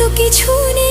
তো কিছু নেই।